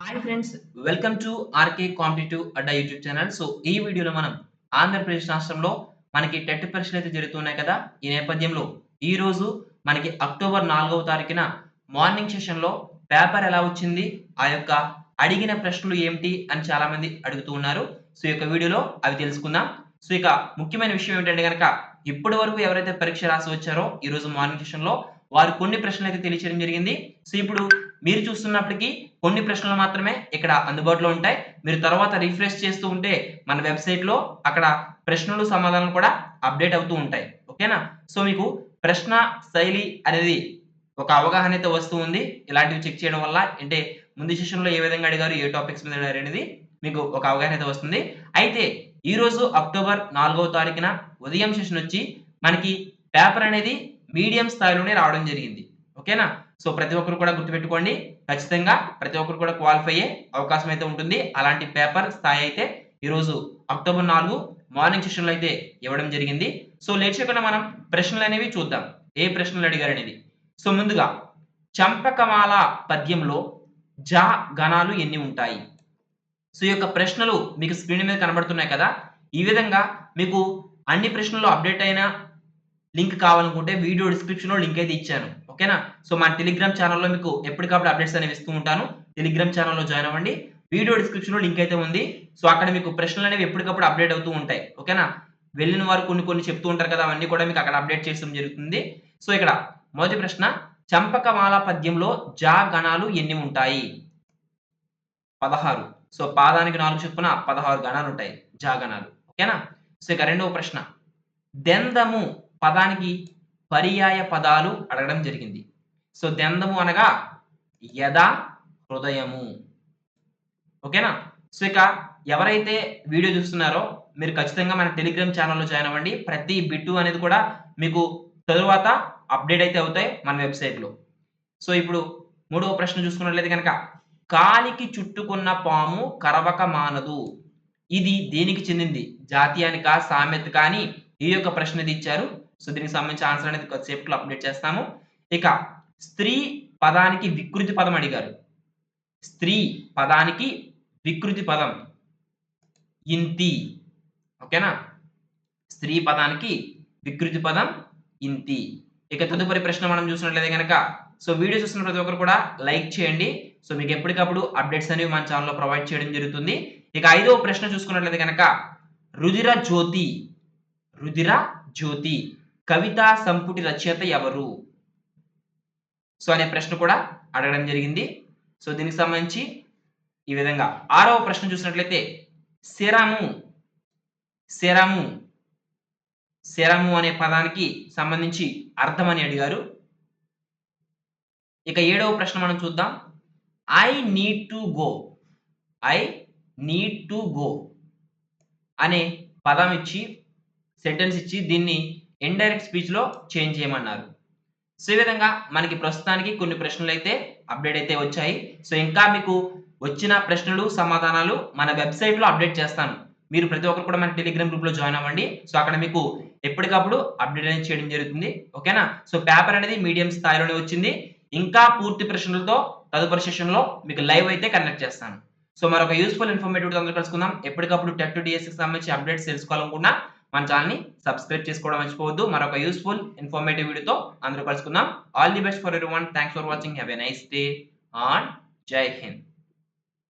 Hi friends welcome to RK competitive Adda YouTube channel so ఈ వీడియోలో మనం ఆంధ్రప్రదేశ్ రాష్ట్రంలో మనకి టెట్ పరీక్షలు అయితే జరుగుతున్నాయి కదా. ఈ నేపథ్యంలో ఈ రోజు మనకి అక్టోబర్ నాలుగవ తారీఖున మార్నింగ్ సెషన్లో పేపర్ ఎలా వచ్చింది ఆ యొక్క అడిగిన ప్రశ్నలు ఏమిటి అని చాలా మంది అడుగుతూ ఉన్నారు. సో ఈ యొక్క వీడియోలో అవి తెలుసుకుందాం. సో ఇక ముఖ్యమైన విషయం ఏంటంటే కనుక ఇప్పటి వరకు ఎవరైతే పరీక్ష రాసి వచ్చారో ఈ రోజు మార్నింగ్ సెషన్లో వారు కొన్ని ప్రశ్నలు అయితే తెలియచేయడం జరిగింది. సో ఇప్పుడు మీరు చూస్తున్నప్పటికీ కొన్ని ప్రశ్నలు మాత్రమే ఇక్కడ అందుబాటులో ఉంటాయి. మీరు తర్వాత రిఫ్రెష్ చేస్తూ ఉంటే మన వెబ్సైట్లో అక్కడ ప్రశ్నలు సమాధానాలు కూడా అప్డేట్ అవుతూ ఉంటాయి. ఓకేనా? సో మీకు ప్రశ్న శైలి అనేది ఒక అవగాహన అయితే వస్తూ ఉంది. ఇలాంటివి చెక్ చేయడం వల్ల అంటే ముందు సెషన్లో ఏ విధంగా అడిగారు ఏ టాపిక్స్ మీద అడిగారు అనేది మీకు ఒక అవగాహన అయితే వస్తుంది. అయితే ఈరోజు అక్టోబర్ నాలుగవ తారీఖున ఉదయం సెషన్ వచ్చి మనకి పేపర్ అనేది మీడియం స్థాయిలోనే రావడం జరిగింది. ఓకేనా? సో ప్రతి ఒక్కరు కూడా గుర్తుపెట్టుకోండి. ఖచ్చితంగా ప్రతి ఒక్కరు కూడా క్వాలిఫై అయ్యే అవకాశం అయితే ఉంటుంది. అలాంటి పేపర్ స్థాయి అయితే ఈరోజు అక్టోబర్ నాలుగు మార్నింగ్ సెషన్లో అయితే ఇవ్వడం జరిగింది. సో లేచకుండా మనం ప్రశ్నలు అనేవి చూద్దాం. ఏ ప్రశ్నలు అడిగారు అనేది. సో ముందుగా చంపకమాల పద్యంలో జా గణాలు ఎన్ని ఉంటాయి? సో ఈ యొక్క ప్రశ్నలు మీకు స్క్రీన్ మీద కనబడుతున్నాయి కదా. ఈ విధంగా మీకు అన్ని ప్రశ్నలు అప్డేట్ అయిన లింక్ కావాలనుకుంటే వీడియో డిస్క్రిప్షన్లో లింక్ అయితే ఇచ్చాను. ఓకేనా? సో మన టెలిగ్రామ్ ఛానల్లో మీకు ఎప్పటికప్పుడు అప్డేట్స్ అనేవి ఇస్తూ ఉంటాను. టెలిగ్రామ్ ఛానల్లో జాయిన్ అవ్వండి. వీడియో డిస్క్రిప్షన్లో లింక్ అయితే ఉంది. సో అక్కడ మీకు ప్రశ్నలు అనేవి ఎప్పటికప్పుడు అప్డేట్ అవుతూ ఉంటాయి. ఓకేనా? వెళ్ళిన వారు కొన్ని కొన్ని చెప్తూ ఉంటారు కదా అవన్నీ కూడా మీకు అక్కడ అప్డేట్ చేయడం జరుగుతుంది. సో ఇక్కడ మొదటి ప్రశ్న చంపకమాల పద్యంలో జా గణాలు ఎన్ని ఉంటాయి? పదహారు. సో పాదానికి నాలుగు చొప్పున పదహారు గణాలు ఉంటాయి జా గణాలు. ఓకేనా? సో ఇక రెండవ ప్రశ్న దెందము పదానికి పర్యాయ పదాలు అడగడం జరిగింది. సో దెందము అనగా యద హృదయము. ఓకేనా? సో ఇక ఎవరైతే వీడియో చూస్తున్నారో మీరు ఖచ్చితంగా మన టెలిగ్రామ్ ఛానల్లో జాయిన్ అవ్వండి. ప్రతి బిట్టు అనేది కూడా మీకు తరువాత అప్డేట్ అయితే అవుతాయి మన వెబ్సైట్లో. సో ఇప్పుడు మూడవ ప్రశ్న చూసుకున్నట్లయితే కనుక కాలికి చుట్టుకున్న పాము కరవక మానదు ఇది దేనికి చెందింది? జాతీయానికా సామెత కానీ ఈ యొక్క ప్రశ్నది ఇచ్చారు. సో దీనికి సంబంధించి ఆన్సర్ అనేది కొద్దిసేపట్లో అప్డేట్ చేస్తాము. ఇక స్త్రీ పదానికి వికృతి పదం అడిగారు. స్త్రీ పదానికి వికృతి పదం. ఇంతి. ఓకేనా? స్త్రీ పదానికి వికృతి పదం ఇంతి. ఇక తదుపరి ప్రశ్న మనం చూసినట్లయితే కనుక సో వీడియో చూస్తున్న ప్రతి ఒక్కరు కూడా లైక్ చేయండి. సో మీకు ఎప్పటికప్పుడు అప్డేట్స్ అనేవి మన ఛానల్లో ప్రొవైడ్ చేయడం జరుగుతుంది. ఇక ఐదవ ప్రశ్న చూసుకున్నట్లయితే కనుక రుధిర జ్యోతి. రుధిర జ్యోతి. కవితా సంపుటి రచయిత ఎవరు? సో అనే ప్రశ్న కూడా అడగడం జరిగింది. సో దీనికి సంబంధించి ఈ విధంగా ఆరవ ప్రశ్న చూసినట్లయితే శరము శరము శరము అనే పదానికి సంబంధించి అర్థం అని అడిగారు. ఇక ఏడవ ప్రశ్న మనం చూద్దాం. I need to go I need to go అనే పదం ఇచ్చి సెంటెన్స్ ఇచ్చి దీన్ని ఇండైరెక్ట్ స్పీచ్లో చేంజ్ చేయమన్నారు. సో ఈ విధంగా మనకి ప్రస్తుతానికి కొన్ని ప్రశ్నలు అయితే అప్డేట్ అయితే వచ్చాయి. సో ఇంకా మీకు వచ్చిన ప్రశ్నలు సమాధానాలు మన వెబ్సైట్లో అప్డేట్ చేస్తాను. మీరు ప్రతి ఒక్కరు కూడా మన టెలిగ్రామ్ గ్రూప్లో జాయిన్ అవ్వండి. సో అక్కడ మీకు ఎప్పటికప్పుడు అప్డేట్ అనేది చేయడం జరుగుతుంది. ఓకేనా సో పేపర్ అనేది మీడియం స్థాయిలోనే వచ్చింది. ఇంకా పూర్తి ప్రశ్నలతో తదుపరి సెషన్లో మీకు లైవ్ అయితే కనెక్ట్ చేస్తాను. సో మరొక యూస్ఫుల్ ఇన్ఫర్మేటివ్ అందరూ కలుసుకుందాం. ఎప్పటికప్పుడు టెట్ టు డిఎస్సికి సంబంధించి అప్డేట్స్ తెలుసుకోవాలనుకున్నా మన ఛానల్ని సబ్స్క్రైబ్ చేసుకోవడం మర్చిపోవద్దు. మరొక యూస్ఫుల్ ఇన్ఫర్మేటివ్ వీడియోతో అందరూ కలుసుకుందాం. All the best for everyone thanks for watching have a nice day on Jai Hind